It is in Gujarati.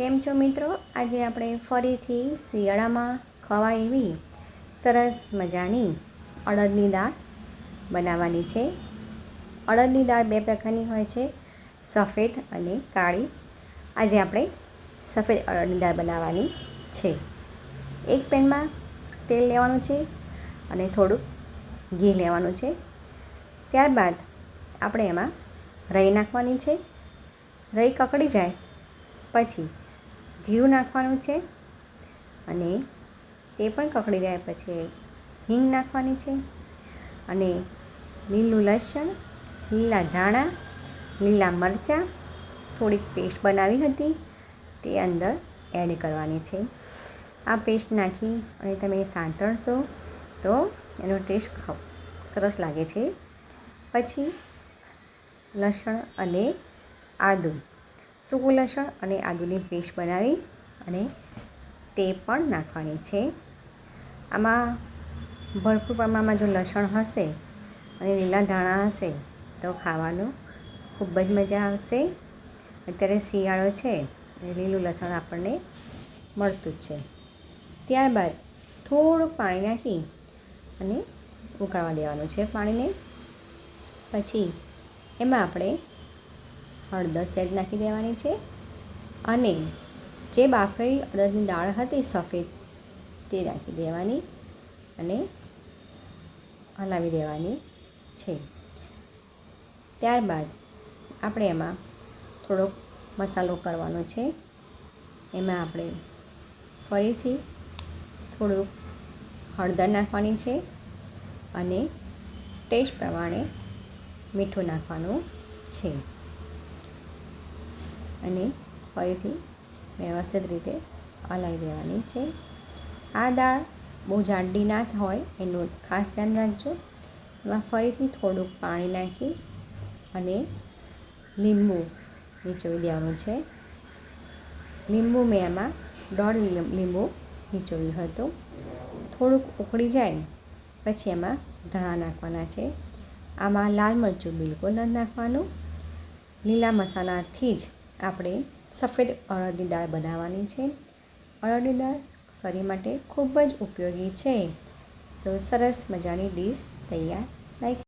કેમ છો મિત્રો? આજે આપણે ફરીથી શિયાળામાં ખવાય એવી સરસ મજાની અડદની દાળ બનાવવાની છે. અડદની દાળ બે પ્રકારની હોય છે, સફેદ અને કાળી. આજે આપણે સફેદ અડદની દાળ બનાવવાની છે. એક પેનમાં તેલ લેવાનું છે અને થોડુંક ઘી લેવાનું છે. ત્યારબાદ આપણે એમાં રહી નાખવાની છે. રહી કકડી જાય પછી જીરું નાખવાનું છે અને તે પણ કકડી જાય પછી હિંગ નાખવાની છે અને લીલું લસણ, લીલા ધાણા, લીલા મરચાં, થોડીક પેસ્ટ બનાવી હતી તે અંદર એડ કરવાની છે. આ પેસ્ટ નાખી અને તમે સાંતળશો તો એનો ટેસ્ટ સરસ લાગે છે. પછી લસણ અને આદું સૂકું લસણ અને આદુની પેસ્ટ બનાવી અને તે પણ નાખવાની છે. આમાં ભરપૂર પ્રમાણમાં જો લસણ હશે અને લીલા ધાણા હશે તો ખાવાનું ખૂબ જ મજા આવશે. અત્યારે શિયાળો છે લીલું લસણ આપણને મળતું જ છે. ત્યારબાદ થોડું પાણી નાખી અને ઉકાળવા દેવાનું છે પાણીને. પછી એમાં આપણે હળદર સહેજ નાખી દેવાની છે અને જે બાફેલી અડદની દાળ હતી સફેદ તે નાખી દેવાની અને હલાવી દેવાની છે. ત્યારબાદ આપણે એમાં થોડોક મસાલો કરવાનો છે. એમાં આપણે ફરીથી થોડુંક હળદર નાખવાની છે અને ટેસ્ટ પ્રમાણે મીઠું નાખવાનું છે. અને ફરીથી વ્યવસ્થિત રીતે હલાવી દેવાની છે. આ દાળ બહુ જાડી ના હોય એનું ખાસ ધ્યાન રાખજો. એમાં ફરીથી થોડુંક પાણી નાખી અને લીંબુ નીચોવી દેવાનું છે. લીંબુ મેં એમાં દોઢ લીંબુ નીચોવ્યું હતું. થોડુંક ઉકળી જાય પછી એમાં ધાણા નાખવાના છે. આમાં લાલ મરચું બિલકુલ ન નાખવાનું. લીલા મસાલાથી જ આપણે સફેદ અડદની દાળ બનાવવાની છે. અડદની દાળ શરીર માટે ખૂબ જ ઉપયોગી છે. તો સરસ મજાની ડીશ તૈયાર લાઈક